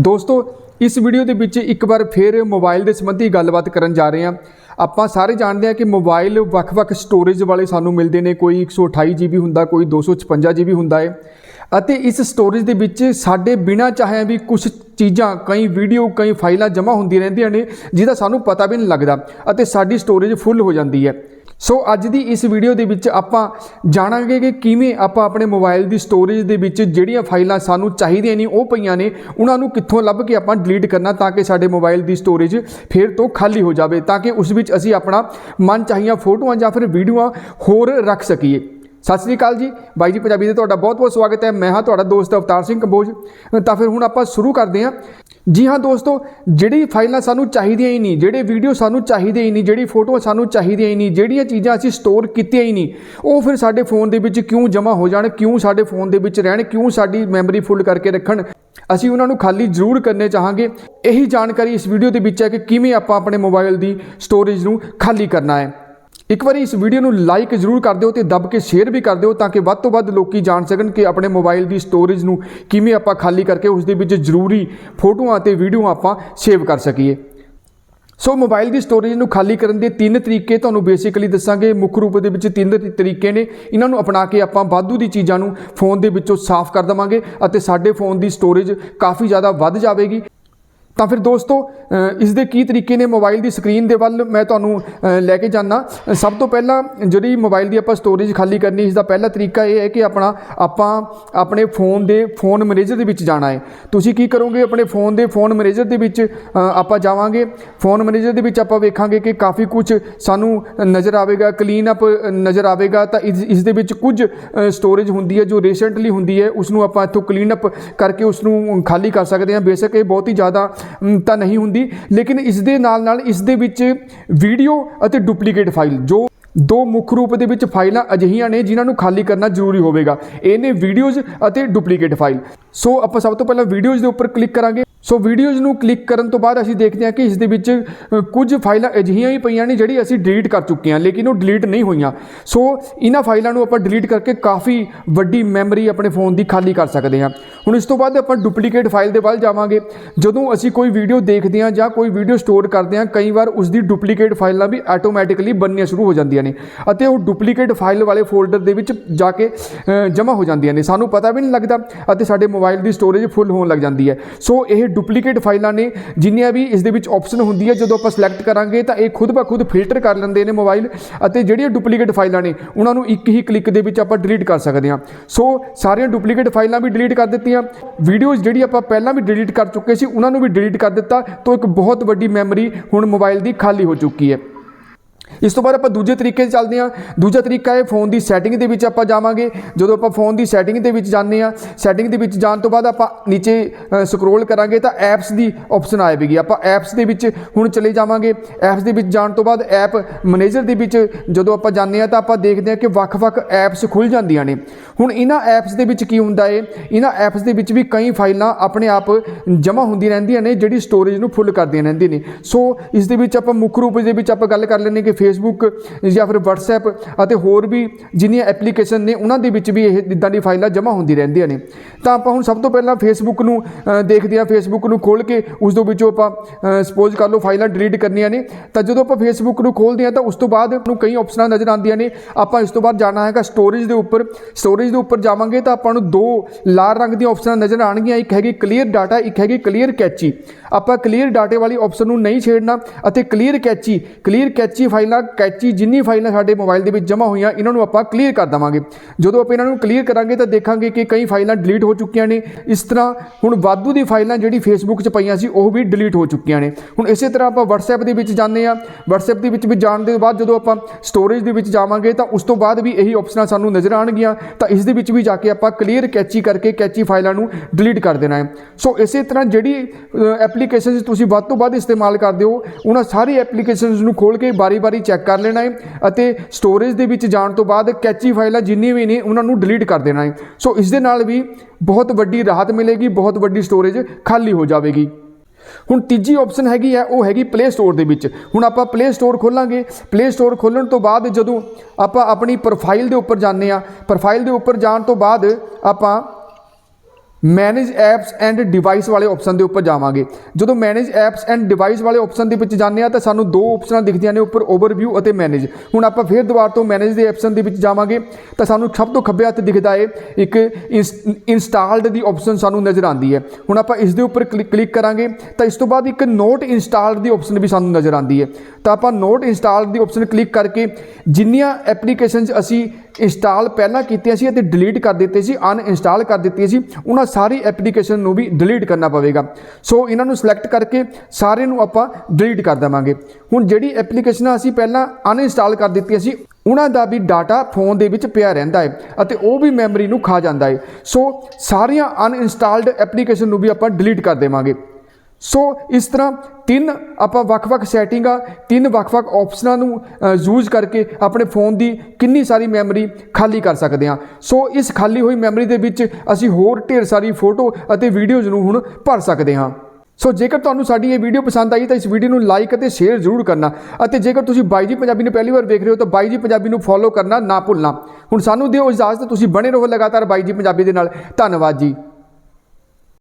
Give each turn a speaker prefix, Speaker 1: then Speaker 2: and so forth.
Speaker 1: ਦੋਸਤੋ, ਇਸ ਵੀਡੀਓ ਦੇ ਵਿੱਚ ਇੱਕ ਵਾਰ ਫੇਰ ਮੋਬਾਈਲ ਦੇ ਸੰਬੰਧੀ ਗੱਲਬਾਤ ਕਰਨ ਜਾ ਰਹੇ ਹਾਂ। ਆਪਾਂ ਸਾਰੇ ਜਾਣਦੇ ਹਾਂ ਕਿ ਮੋਬਾਈਲ ਵੱਖ-ਵੱਖ ਸਟੋਰੇਜ ਵਾਲੇ ਸਾਨੂੰ ਮਿਲਦੇ ਨੇ। ਕੋਈ 128 GB ਹੁੰਦਾ, ਕੋਈ 256 GB ਹੁੰਦਾ ਹੈ ਅਤੇ ਇਸ ਸਟੋਰੇਜ ਦੇ ਵਿੱਚ ਸਾਡੇ ਬਿਨਾ ਚਾਹਿਆ ਵੀ ਕੁਝ ਚੀਜ਼ਾਂ, ਕਈ ਵੀਡੀਓ ਕਈ ਫਾਈਲਾਂ ਜਮ੍ਹਾਂ ਹੁੰਦੀਆਂ ਰਹਿੰਦੀਆਂ ਨੇ, ਜਿਹਦਾ ਸਾਨੂੰ ਪਤਾ ਵੀ ਨਹੀਂ ਲੱਗਦਾ। ਅਤੇ ਸਾਡੀ ਸਟੋਰੇਜ ਫੁੱਲ ਹੋ ਜਾਂਦੀ ਹੈ। ਸੋ ਅੱਜ ਦੀ ਇਸ ਵੀਡੀਓ ਦੇ ਵਿੱਚ ਆਪਾਂ ਜਾਣਾਂਗੇ ਕਿ ਕਿਵੇਂ ਆਪਾਂ ਆਪਣੇ ਮੋਬਾਈਲ ਦੀ ਸਟੋਰੇਜ ਦੇ ਵਿੱਚ ਜਿਹੜੀਆਂ ਫਾਈਲਾਂ ਸਾਨੂੰ ਚਾਹੀਦੀਆਂ ਨਹੀਂ ਉਹ ਪਈਆਂ ਨੇ, ਉਹਨਾਂ ਨੂੰ ਕਿੱਥੋਂ ਲੱਭ ਕੇ ਆਪਾਂ ਡਿਲੀਟ ਕਰਨਾ ਤਾਂ ਕਿ ਸਾਡੇ ਮੋਬਾਈਲ ਦੀ ਸਟੋਰੇਜ ਫਿਰ ਤੋਂ ਖਾਲੀ ਹੋ ਜਾਵੇ, ਤਾਂ ਕਿ ਉਸ ਵਿੱਚ ਅਸੀਂ ਆਪਣਾ ਮਨ ਚਾਹੀਆਂ ਫੋਟੋਆਂ ਜਾਂ ਫਿਰ ਵੀਡੀਓਆਂ ਹੋਰ ਰੱਖ ਸਕੀਏ। ਸਤਿ ਸ੍ਰੀ ਅਕਾਲ ਜੀ। ਬਾਈ ਜੀ, ਪੰਜਾਬੀ ਦੇ ਤੁਹਾਡਾ ਬਹੁਤ ਬਹੁਤ ਸਵਾਗਤ ਹੈ। ਮੈਂ ਹਾਂ ਤੁਹਾਡਾ ਦੋਸਤ ਅਵਤਾਰ ਸਿੰਘ ਕੰਬੋਜ। ਤਾਂ ਫਿਰ ਹੁਣ ਆਪਾਂ ਸ਼ੁਰੂ ਕਰਦੇ ਹਾਂ। ਜੀ ਹਾਂ ਦੋਸਤੋ, ਜਿਹੜੀ ਫਾਈਲਾਂ ਸਾਨੂੰ ਚਾਹੀਦੀਆਂ ਹੀ ਨਹੀਂ, ਜਿਹੜੇ ਵੀਡੀਓ ਸਾਨੂੰ ਚਾਹੀਦੇ ਹੀ ਨਹੀਂ, ਜਿਹੜੀ ਫੋਟੋਆਂ ਸਾਨੂੰ ਚਾਹੀਦੀਆਂ ਹੀ ਨਹੀਂ, ਜਿਹੜੀਆਂ ਚੀਜ਼ਾਂ ਅਸੀਂ ਸਟੋਰ ਕੀਤੀਆਂ ਹੀ ਨਹੀਂ, ਉਹ ਫਿਰ ਸਾਡੇ ਫੋਨ ਦੇ ਵਿੱਚ ਕਿਉਂ ਜਮ੍ਹਾਂ ਹੋ ਜਾਣ, ਕਿਉਂ ਸਾਡੇ ਫੋਨ ਦੇ ਵਿੱਚ ਰਹਿਣ, ਕਿਉਂ ਸਾਡੀ ਮੈਮਰੀ ਫੁੱਲ ਕਰਕੇ ਰੱਖਣ? ਅਸੀਂ ਉਹਨਾਂ ਨੂੰ ਖਾਲੀ ਜ਼ਰੂਰ ਕਰਨੇ ਚਾਹਾਂਗੇ। ਇਹੀ ਜਾਣਕਾਰੀ ਇਸ ਵੀਡੀਓ ਦੇ ਵਿੱਚ ਹੈ ਕਿ ਕਿਵੇਂ ਆਪਾਂ ਆਪਣੇ ਮੋਬਾਈਲ ਦੀ ਸਟੋਰੇਜ ਨੂੰ ਖਾਲੀ ਕਰਨਾ ਹੈ। ਇੱਕ ਵਾਰੀ ਇਸ ਵੀਡੀਓ ਨੂੰ ਲਾਈਕ ਜ਼ਰੂਰ ਕਰ ਦਿਓ ਤੇ ਦੱਬ ਕੇ ਸ਼ੇਅਰ ਵੀ ਕਰ ਦਿਓ ਤਾਂ ਕਿ ਵੱਧ ਤੋਂ ਵੱਧ ਲੋਕੀ ਜਾਣ ਸਕਣ ਕਿ ਆਪਣੇ ਮੋਬਾਈਲ ਦੀ ਸਟੋਰੇਜ ਨੂੰ ਕਿਵੇਂ ਆਪਾਂ ਖਾਲੀ ਕਰਕੇ ਉਸ ਦੇ ਵਿੱਚ ਜ਼ਰੂਰੀ ਫੋਟੋਆਂ ਅਤੇ ਵੀਡੀਓ ਆਪਾਂ ਸੇਵ ਕਰ ਸਕੀਏ। ਸੋ ਮੋਬਾਈਲ ਦੀ ਸਟੋਰੇਜ ਨੂੰ ਖਾਲੀ ਕਰਨ ਦੇ ਤਿੰਨ ਤਰੀਕੇ ਤੁਹਾਨੂੰ ਬੇਸਿਕਲੀ ਦੱਸਾਂਗੇ। ਮੁੱਖ ਰੂਪ ਦੇ ਵਿੱਚ ਤਿੰਨ ਤਰੀਕੇ ਨੇ। ਇਹਨਾਂ ਨੂੰ ਅਪਣਾ ਕੇ ਆਪਾਂ ਵਾਧੂ ਦੀ ਚੀਜ਼ਾਂ ਨੂੰ ਫੋਨ ਦੇ ਵਿੱਚੋਂ ਸਾਫ਼ ਕਰ ਦਵਾਂਗੇ ਅਤੇ ਸਾਡੇ ਫੋਨ ਦੀ ਸਟੋਰੇਜ ਕਾਫੀ ਜ਼ਿਆਦਾ ਵੱਧ ਜਾਵੇਗੀ। ਤਾਂ ਫਿਰ ਦੋਸਤੋ ਅ, ਇਸ ਦੇ ਕੀ ਤਰੀਕੇ ਨੇ ਮੋਬਾਈਲ ਦੀ ਸਕਰੀਨ ਦੇ ਵੱਲ ਮੈਂ ਤੁਹਾਨੂੰ ਲੈ ਕੇ ਜਾਣਾ ਸਭ ਤੋਂ ਪਹਿਲਾਂ ਜਿਹੜੀ ਮੋਬਾਈਲ ਦੀ ਆਪਾਂ ਸਟੋਰੇਜ ਖਾਲੀ ਕਰਨੀ ਇਸ ਦਾ ਪਹਿਲਾ ਤਰੀਕਾ ਇਹ ਹੈ ਕਿ ਆਪਣਾ ਆਪਾਂ ਆਪਣੇ ਫੋਨ ਦੇ ਫੋਨ ਮੈਨੇਜਰ ਦੇ ਵਿੱਚ ਜਾਣਾ ਹੈ। ਤੁਸੀਂ ਕੀ ਕਰੋਗੇ ਆਪਣੇ ਫੋਨ ਦੇ ਫੋਨ ਮੈਨੇਜਰ ਦੇ ਵਿੱਚ ਆਪਾਂ ਜਾਵਾਂਗੇ। ਫੋਨ ਮੈਨੇਜਰ ਦੇ ਵਿੱਚ ਆਪਾਂ ਵੇਖਾਂਗੇ ਕਿ ਕਾਫੀ ਕੁਝ ਸਾਨੂੰ ਨਜ਼ਰ ਆਵੇਗਾ ਕਲੀਨ ਅਪ ਨਜ਼ਰ ਆਵੇਗਾ। ਤਾਂ ਇਸ ਦੇ ਵਿੱਚ ਕੁਝ ਸਟੋਰੇਜ ਹੁੰਦੀ ਹੈ ਜੋ ਰੀਸੈਂਟਲੀ ਹੁੰਦੀ ਹੈ ਉਸ ਨੂੰ ਆਪਾਂ ਇੱਥੋਂ ਕਲੀਨ ਅਪ ਕਰਕੇ ਉਸ ਨੂੰ ਖਾਲੀ ਕਰ ਸਕਦੇ ਹਾਂ। ਬੇਸ਼ੱਕ ਇਹ ਬਹੁਤ ਹੀ ਜ਼ਿਆਦਾ ਤਾਂ ਨਹੀਂ ਹੁੰਦੀ। ਲੇਕਿਨ ਇਸ ਦੇ ਨਾਲ ਨਾਲ ਇਸ ਦੇ ਵਿੱਚ ਵੀਡੀਓ ਅਤੇ ਡੁਪਲੀਕੇਟ ਫਾਈਲ ਜੋ ਦੋ ਮੁੱਖ ਰੂਪ ਦੇ ਵਿੱਚ ਫਾਈਲਾਂ ਅਜਿਹੀਆਂ ਨੇ ਜਿਨ੍ਹਾਂ ਨੂੰ ਖਾਲੀ ਕਰਨਾ ਜ਼ਰੂਰੀ ਹੋਵੇਗਾ। ਇਹ ਨੇ ਵੀਡੀਓਜ਼ ਅਤੇ ਡੁਪਲੀਕੇਟ ਫਾਈਲ ਸੋ ਆਪਾਂ ਸਭ ਤੋਂ ਪਹਿਲਾਂ ਵੀਡੀਓਜ਼ ਦੇ ਉੱਪਰ ਕਲਿੱਕ ਕਰਾਂਗੇ। ਸੋ ਵੀਡੀਓਜ਼ ਨੂੰ ਕਲਿੱਕ ਕਰਨ ਤੋਂ ਬਾਅਦ ਅਸੀਂ ਦੇਖਦੇ ਹਾਂ ਕਿ ਇਸ ਦੇ ਵਿੱਚ ਕੁਝ ਫਾਈਲਾਂ ਅਜਿਹੀਆਂ ਹੀ ਪਈਆਂ ਨੇ ਜਿਹੜੀ ਅਸੀਂ ਡਿਲੀਟ ਕਰ ਚੁੱਕੇ ਹਾਂ, ਲੇਕਿਨ ਉਹ ਡਿਲੀਟ ਨਹੀਂ ਹੋਈਆਂ। ਸੋ ਇਹਨਾਂ ਫਾਈਲਾਂ ਨੂੰ ਆਪਾਂ ਡਿਲੀਟ ਕਰਕੇ ਕਾਫੀ ਵੱਡੀ ਮੈਮਰੀ ਆਪਣੇ ਫੋਨ ਦੀ ਖਾਲੀ ਕਰ ਸਕਦੇ ਹਾਂ। ਹੁਣ ਇਸ ਤੋਂ ਬਾਅਦ ਆਪਾਂ ਡੁਪਲੀਕੇਟ ਫਾਈਲ ਦੇ ਵੱਲ ਜਾਵਾਂਗੇ। ਜਦੋਂ ਅਸੀਂ ਕੋਈ ਵੀਡੀਓ ਦੇਖਦੇ ਹਾਂ ਜਾਂ ਕੋਈ ਵੀਡੀਓ ਸਟੋਰ ਕਰਦੇ ਹਾਂ, ਕਈ ਵਾਰ ਉਸ ਦੀ ਡੁਪਲੀਕੇਟ ਫਾਈਲਾਂ ਵੀ ਆਟੋਮੈਟਿਕਲੀ ਬਣਨੀਆਂ ਸ਼ੁਰੂ ਹੋ ਜਾਂਦੀਆਂ ਨੇ ਅਤੇ ਉਹ ਡੁਪਲੀਕੇਟ ਫਾਈਲ ਵਾਲੇ ਫੋਲਡਰ ਦੇ ਵਿੱਚ ਜਾ ਕੇ ਜਮ੍ਹਾਂ ਹੋ ਜਾਂਦੀਆਂ ਨੇ। ਸਾਨੂੰ ਪਤਾ ਵੀ ਨਹੀਂ ਲੱਗਦਾ ਅਤੇ ਸਾਡੇ ਮੋਬਾਈਲ ਦੀ ਸਟੋਰੇਜ ਫੁੱਲ ਹੋਣ ਲੱਗ ਜਾਂਦੀ ਹੈ। ਸੋ ਇਹ ਡੁਪਲੀਕੇਟ ਫਾਈਲਾਂ ਨੇ, ਜਿੰਨੀਆਂ ਵੀ ਇਸ ਦੇ ਵਿੱਚ ਆਪਸ਼ਨ ਹੁੰਦੀ ਹੈ ਜਦੋਂ ਆਪਾਂ ਸਿਲੈਕਟ ਕਰਾਂਗੇ ਤਾਂ ਇਹ ਖੁਦ ਬਾ ਖੁਦ ਫਿਲਟਰ ਕਰ ਲੈਂਦੇ ਨੇ ਮੋਬਾਈਲ ਅਤੇ ਜਿਹੜੀਆਂ ਡੁਪਲੀਕੇਟ ਫਾਈਲਾਂ ਨੇ, ਉਹਨਾਂ ਨੂੰ ਇੱਕ ਹੀ ਕਲਿੱਕ ਦੇ ਵਿੱਚ ਆਪਾਂ ਡਿਲੀਟ ਕਰ ਸਕਦੇ ਹਾਂ। ਸੋ ਸਾਰੀਆਂ ਡੁਪਲੀਕੇਟ ਫਾਈਲਾਂ ਵੀ ਡਿਲੀਟ ਕਰ ਦਿੱਤੀਆਂ। ਵੀਡੀਓਜ਼ ਜਿਹੜੀ ਆਪਾਂ ਪਹਿਲਾਂ ਵੀ ਡਿਲੀਟ ਕਰ ਚੁੱਕੇ ਸੀ, ਉਹਨਾਂ ਨੂੰ ਵੀ ਡਿਲੀਟ ਕਰ ਦਿੱਤਾ, ਤਾਂ ਇੱਕ ਬਹੁਤ ਵੱਡੀ ਮੈਮਰੀ ਹੁਣ ਮੋਬਾਈਲ ਦੀ ਖਾਲੀ ਹੋ ਚੁੱਕੀ ਹੈ। ਇਸ ਤੋਂ ਬਾਅਦ ਆਪਾਂ ਦੂਜੇ ਤਰੀਕੇ 'ਤੇ ਚੱਲਦੇ ਹਾਂ ਦੂਜਾ ਤਰੀਕਾ ਹੈ ਫੋਨ ਦੀ ਸੈਟਿੰਗ ਦੇ ਵਿੱਚ ਆਪਾਂ ਜਾਵਾਂਗੇ ਜਦੋਂ ਆਪਾਂ ਫੋਨ ਦੀ ਸੈਟਿੰਗ ਦੇ ਵਿੱਚ ਜਾਂਦੇ ਹਾਂ ਸੈਟਿੰਗ ਦੇ ਵਿੱਚ ਜਾਣ ਤੋਂ ਬਾਅਦ ਆਪਾਂ ਨੀਚੇ ਸਕਰੋਲ ਕਰਾਂਗੇ ਤਾਂ ਐਪਸ ਦੀ ਆਪਸ਼ਨ ਆਏਗੀ ਆਪਾਂ ਐਪਸ ਦੇ ਵਿੱਚ ਹੁਣ ਚਲੇ ਜਾਵਾਂਗੇ ਐਪਸ ਦੇ ਵਿੱਚ ਜਾਣ ਤੋਂ ਬਾਅਦ ਐਪ ਮੈਨੇਜਰ ਦੇ ਵਿੱਚ ਜਦੋਂ ਆਪਾਂ ਜਾਂਦੇ ਹਾਂ ਤਾਂ ਆਪਾਂ ਦੇਖਦੇ ਹਾਂ ਕਿ ਵੱਖ-ਵੱਖ ਐਪਸ ਖੁੱਲ ਜਾਂਦੀਆਂ ਨੇ ਹੁਣ ਇਹਨਾਂ ਐਪਸ ਦੇ ਵਿੱਚ ਕੀ ਹੁੰਦਾ ਹੈ ਇਹਨਾਂ ਐਪਸ ਦੇ ਵਿੱਚ ਵੀ ਕਈ ਫਾਈਲਾਂ ਆਪਣੇ ਆਪ ਜਮ੍ਹਾਂ ਹੁੰਦੀਆਂ ਰਹਿੰਦੀਆਂ ਨੇ ਜਿਹੜੀ ਸਟੋਰੇਜ ਨੂੰ ਫੁੱਲ ਕਰਦੀਆਂ ਰਹਿੰਦੀਆਂ ਨੇ ਸੋ ਇਸ ਦੇ ਵਿੱਚ ਆਪਾਂ ਮੁੱਖ ਰੂਪ ਦੇ ਵਿੱਚ ਆਪਾਂ ਗੱਲ ਕਰ ਲੈਂਦੇ ਕਿ ਫੇਸਬੁੱਕ ਜਾਂ ਫਿਰ WhatsApp ਅਤੇ ਹੋਰ ਵੀ ਜਿੰਨੀਆਂ ਐਪਲੀਕੇਸ਼ਨ ਨੇ, ਉਹਨਾਂ ਦੇ ਵਿੱਚ ਵੀ ਇਹ ਇਦਾਂ ਦੀ ਫਾਈਲਾਂ ਜਮ੍ਹਾਂ ਹੁੰਦੀ ਰਹਿੰਦੀਆਂ ਨੇ। ਤਾਂ ਆਪਾਂ ਹੁਣ ਸਭ ਤੋਂ ਪਹਿਲਾਂ ਫੇਸਬੁੱਕ ਨੂੰ ਦੇਖਦੇ ਹਾਂ। ਫੇਸਬੁੱਕ ਨੂੰ ਖੋਲ ਕੇ ਉਸ ਦੇ ਵਿੱਚੋਂ ਆਪਾਂ ਸਪੋਜ਼ ਕਰ ਲਓ ਫਾਈਲਾਂ ਡਿਲੀਟ ਕਰਨੀਆਂ ਨੇ, ਤਾਂ ਜਦੋਂ ਆਪਾਂ ਫੇਸਬੁੱਕ ਨੂੰ ਖੋਲਦੇ ਹਾਂ ਤਾਂ ਉਸ ਤੋਂ ਬਾਅਦ ਨੂੰ ਕਈ ਆਪਸ਼ਨਾਂ ਨਜ਼ਰ ਆਉਂਦੀਆਂ ਨੇ। ਆਪਾਂ ਇਸ ਤੋਂ ਬਾਅਦ ਜਾਣਾ ਹੈਗਾ ਸਟੋਰੇਜ ਦੇ ਉੱਪਰ। ਸਟੋਰੇਜ ਦੇ ਉੱਪਰ ਜਾਵਾਂਗੇ ਤਾਂ ਆਪਾਂ ਨੂੰ ਦੋ ਲਾਲ ਰੰਗ ਦੀਆਂ ਆਪਸ਼ਨਾਂ ਨਜ਼ਰ ਆਣਗੀਆਂ ਇੱਕ ਹੈਗੀ ਕਲੀਅਰ ਡਾਟਾ ਇੱਕ ਹੈਗੀ ਕਲੀਅਰ ਕੈਚੀ ਆਪਾਂ ਕਲੀਅਰ ਡਾਟੇ ਵਾਲੀ ਆਪਸ਼ਨ ਨੂੰ ਨਹੀਂ ਛੇੜਨਾ ਅਤੇ ਕਲੀਅਰ ਕੈਚੀ ਕਲੀਅਰ ਕੈਚੀ ਫਾਈਲਾਂ, ਕੈਚੀ ਜਿੰਨੀ ਫਾਈਲਾਂ ਸਾਡੇ ਮੋਬਾਈਲ ਦੇ ਵਿੱਚ ਜਮ੍ਹਾਂ ਹੋਈਆਂ, ਇਹਨਾਂ ਨੂੰ ਆਪਾਂ ਕਲੀਅਰ ਕਰ ਦਵਾਂਗੇ। ਜਦੋਂ ਆਪਾਂ ਇਹਨਾਂ ਨੂੰ ਕਲੀਅਰ ਕਰਾਂਗੇ ਤਾਂ ਦੇਖਾਂਗੇ ਕਿ ਕਈ ਫਾਈਲਾਂ ਡਿਲੀਟ ਹੋ ਚੁੱਕੀਆਂ ਨੇ। ਇਸ ਤਰ੍ਹਾਂ ਹੁਣ ਵਾਧੂ ਦੀ ਫਾਈਲਾਂ ਜਿਹੜੀ ਫੇਸਬੁੱਕ 'ਚ ਪਈਆਂ ਸੀ, ਉਹ ਵੀ ਡਿਲੀਟ ਹੋ ਚੁੱਕੀਆਂ ਨੇ। ਹੁਣ ਇਸੇ ਤਰ੍ਹਾਂ ਆਪਾਂ WhatsApp ਦੇ ਵਿੱਚ ਜਾਂਦੇ ਆ WhatsApp ਦੇ ਵਿੱਚ ਵੀ ਜਾਣ ਦੇ ਬਾਅਦ ਜਦੋਂ ਆਪਾਂ ਸਟੋਰੇਜ ਦੇ ਵਿੱਚ ਜਾਵਾਂਗੇ ਤਾਂ ਉਸ ਤੋਂ ਬਾਅਦ ਵੀ ਇਹੀ ਆਪਸ਼ਨਾਂ ਸਾਨੂੰ ਨਜ਼ਰ ਆਣਗੀਆਂ ਤਾਂ ਇਸ ਦੇ ਵਿੱਚ ਵੀ ਜਾ ਕੇ ਆਪਾਂ ਕਲੀਅਰ ਕੈਚੀ ਕਰਕੇ ਕੈਚੀ ਫਾਈਲਾਂ ਨੂੰ ਡਿਲੀਟ ਕਰ ਦੇਣਾ ਹੈ। ਸੋ ਇਸੇ ਤਰ੍ਹਾਂ ਜਿਹੜੀ ਐਪਲੀਕੇਸ਼ਨਸ ਤੁਸੀਂ ਵੱਧ ਤੋਂ ਵੱਧ ਇਸਤੇਮਾਲ ਕਰਦੇ ਹੋ, ਉਹਨਾਂ ਸਾਰੀ ਐਪਲੀਕੇਸ਼ਨਸ ਨੂੰ ਖੋਲ ਕੇ ਬਾਰੀ-ਬਾਰੀ ਚੈੱਕ ਕਰ ਲੈਣਾ ਹੈ ਅਤੇ ਸਟੋਰੇਜ ਦੇ ਵਿੱਚ ਜਾਣ ਤੋਂ ਬਾਅਦ ਕੈਚੀ ਫਾਈਲਾਂ ਜਿੰਨੀਆਂ ਵੀ ਨੇ ਉਹਨਾਂ ਨੂੰ ਡਿਲੀਟ ਕਰ ਦੇਣਾ ਹੈ। ਸੋ ਇਸ ਦੇ ਨਾਲ ਵੀ ਬਹੁਤ ਵੱਡੀ ਰਾਹਤ ਮਿਲੇਗੀ, ਬਹੁਤ ਵੱਡੀ ਸਟੋਰੇਜ ਖਾਲੀ ਹੋ ਜਾਵੇਗੀ। ਹੁਣ ਤੀਜੀ ਆਪਸ਼ਨ ਹੈਗੀ ਹੈ ਉਹ ਹੈਗੀ ਪਲੇ ਸਟੋਰ ਦੇ ਵਿੱਚ। ਹੁਣ ਆਪਾਂ ਪਲੇ ਸਟੋਰ ਖੋਲਾਂਗੇ। ਪਲੇ ਸਟੋਰ ਖੋਲਣ ਤੋਂ ਬਾਅਦ ਜਦੋਂ ਆਪਾਂ ਆਪਣੀ ਪ੍ਰੋਫਾਈਲ ਦੇ ਉੱਪਰ ਜਾਂਦੇ ਆ ਪ੍ਰੋਫਾਈਲ ਦੇ ਉੱਪਰ ਜਾਣ ਤੋਂ ਬਾਅਦ ਆਪਾਂ ਮੈਨੇਜ ਐਪਸ ਐਂਡ ਡਿਵਾਈਸ ਵਾਲੇ ਆਪਸ਼ਨ ਦੇ ਉੱਪਰ ਜਾਵਾਂਗੇ। ਜਦੋਂ ਮੈਨੇਜ ਐਪਸ ਐਂਡ ਡਿਵਾਈਸ ਵਾਲੇ ਆਪਸ਼ਨ ਦੇ ਵਿੱਚ ਜਾਂਦੇ ਆ ਤਾਂ ਸਾਨੂੰ ਦੋ ਆਪਸ਼ਨਾਂ ਦਿਖਦੀਆਂ ਨੇ ਉੱਪਰ ਓਵਰਵਿਊ ਅਤੇ ਮੈਨੇਜ ਹੁਣ ਆਪਾਂ ਫੇਰ ਦੁਬਾਰਾ ਤੋਂ ਮੈਨੇਜ ਦੇ ਆਪਸ਼ਨ ਦੇ ਵਿੱਚ ਜਾਵਾਂਗੇ ਤਾਂ ਸਾਨੂੰ ਸਭ ਤੋਂ ਖੱਬੇ ਹੱਥ ਦਿਖਦਾ ਏ ਇੱਕ ਇੰਸਟਾਲਡ ਦੀ ਆਪਸ਼ਨ ਸਾਨੂੰ ਨਜ਼ਰ ਆਉਂਦੀ ਹੈ। ਹੁਣ ਆਪਾਂ ਇਸ ਦੇ ਉੱਪਰ ਕਲਿੱਕ ਕਲਿੱਕ ਕਰਾਂਗੇ ਤਾਂ ਇਸ ਤੋਂ ਬਾਅਦ ਇੱਕ ਨੋਟ ਇੰਸਟਾਲਡ ਦੀ ਆਪਸ਼ਨ ਵੀ ਸਾਨੂੰ ਨਜ਼ਰ ਆਉਂਦੀ ਹੈ। ਤਾਂ ਆਪਾਂ ਨੋਟ ਇੰਸਟਾਲਡ ਦੀ ਆਪਸ਼ਨ ਕਲਿੱਕ ਕਰਕੇ ਜਿੰਨੀਆਂ ਐਪਲੀਕੇਸ਼ਨਸ ਅਸੀਂ ਇੰਸਟਾਲ ਪਹਿਲਾਂ ਕੀਤੀਆਂ ਸੀ ਅਤੇ ਡਿਲੀਟ ਕਰ ਦਿੱਤੇ ਸੀ ਅਨਇੰਸਟਾਲ ਕਰ ਦਿੱਤੀਆਂ ਸੀ, ਉਹਨਾਂ ਸਾਰੀ ਐਪਲੀਕੇਸ਼ਨ ਨੂੰ ਵੀ ਡਿਲੀਟ ਕਰਨਾ ਪਵੇਗਾ। ਸੋ ਇਹਨਾਂ ਨੂੰ ਸਿਲੈਕਟ ਕਰਕੇ ਸਾਰੇ ਨੂੰ ਆਪਾਂ ਡਿਲੀਟ ਕਰ ਦੇਵਾਂਗੇ। ਹੁਣ ਜਿਹੜੀ ਐਪਲੀਕੇਸ਼ਨਾਂ ਅਸੀਂ ਪਹਿਲਾਂ ਅਨਇੰਸਟਾਲ ਕਰ ਦਿੱਤੀਆਂ ਸੀ, ਉਹਨਾਂ ਦਾ ਵੀ ਡਾਟਾ ਫੋਨ ਦੇ ਵਿੱਚ ਪਿਆ ਰਹਿੰਦਾ ਹੈ ਅਤੇ ਉਹ ਵੀ ਮੈਮਰੀ ਨੂੰ ਖਾ ਜਾਂਦਾ ਹੈ। ਸੋ ਸਾਰੀਆਂ ਅਨਇੰਸਟਾਲਡ ਐਪਲੀਕੇਸ਼ਨ ਨੂੰ ਵੀ ਆਪਾਂ ਡਿਲੀਟ ਕਰ ਦੇਵਾਂਗੇ। ਸੋ ਇਸ ਤਰ੍ਹਾਂ ਤਿੰਨ ਆਪਾਂ ਵੱਖ-ਵੱਖ ਸੈਟਿੰਗਾਂ ਤਿੰਨ ਵੱਖ-ਵੱਖ ਆਪਸ਼ਨਾਂ ਨੂੰ ਯੂਜ਼ ਕਰਕੇ ਆਪਣੇ ਫੋਨ ਦੀ ਕਿੰਨੀ ਸਾਰੀ ਮੈਮਰੀ ਖਾਲੀ ਕਰ ਸਕਦੇ ਹਾਂ। ਸੋ ਇਸ ਖਾਲੀ ਹੋਈ ਮੈਮਰੀ ਦੇ ਵਿੱਚ ਅਸੀਂ ਹੋਰ ਢੇਰ ਸਾਰੀ ਫੋਟੋ ਅਤੇ ਵੀਡੀਓਜ਼ ਨੂੰ ਹੁਣ ਭਰ ਸਕਦੇ ਹਾਂ। ਸੋ ਜੇਕਰ ਤੁਹਾਨੂੰ ਸਾਡੀ ਇਹ ਵੀਡੀਓ ਪਸੰਦ ਆਈ ਤਾਂ ਇਸ ਵੀਡੀਓ ਨੂੰ ਲਾਈਕ ਅਤੇ ਸ਼ੇਅਰ ਜ਼ਰੂਰ ਕਰਨਾ ਅਤੇ ਜੇਕਰ ਤੁਸੀਂ ਬਾਈ ਜੀ ਪੰਜਾਬੀ ਨੂੰ ਪਹਿਲੀ ਵਾਰ ਵੇਖ ਰਹੇ ਹੋ ਤਾਂ ਬਾਈ ਜੀ ਪੰਜਾਬੀ ਨੂੰ ਫੋਲੋ ਕਰਨਾ ਨਾ ਭੁੱਲਣਾ। ਹੁਣ ਸਾਨੂੰ ਦਿਓ ਇਜਾਜ਼ਤ, ਤੁਸੀਂ ਬਣੇ ਰਹੋ ਲਗਾਤਾਰ ਬਾਈ ਜੀ ਪੰਜਾਬੀ ਦੇ ਨਾਲ। ਧੰਨਵਾਦ ਜੀ।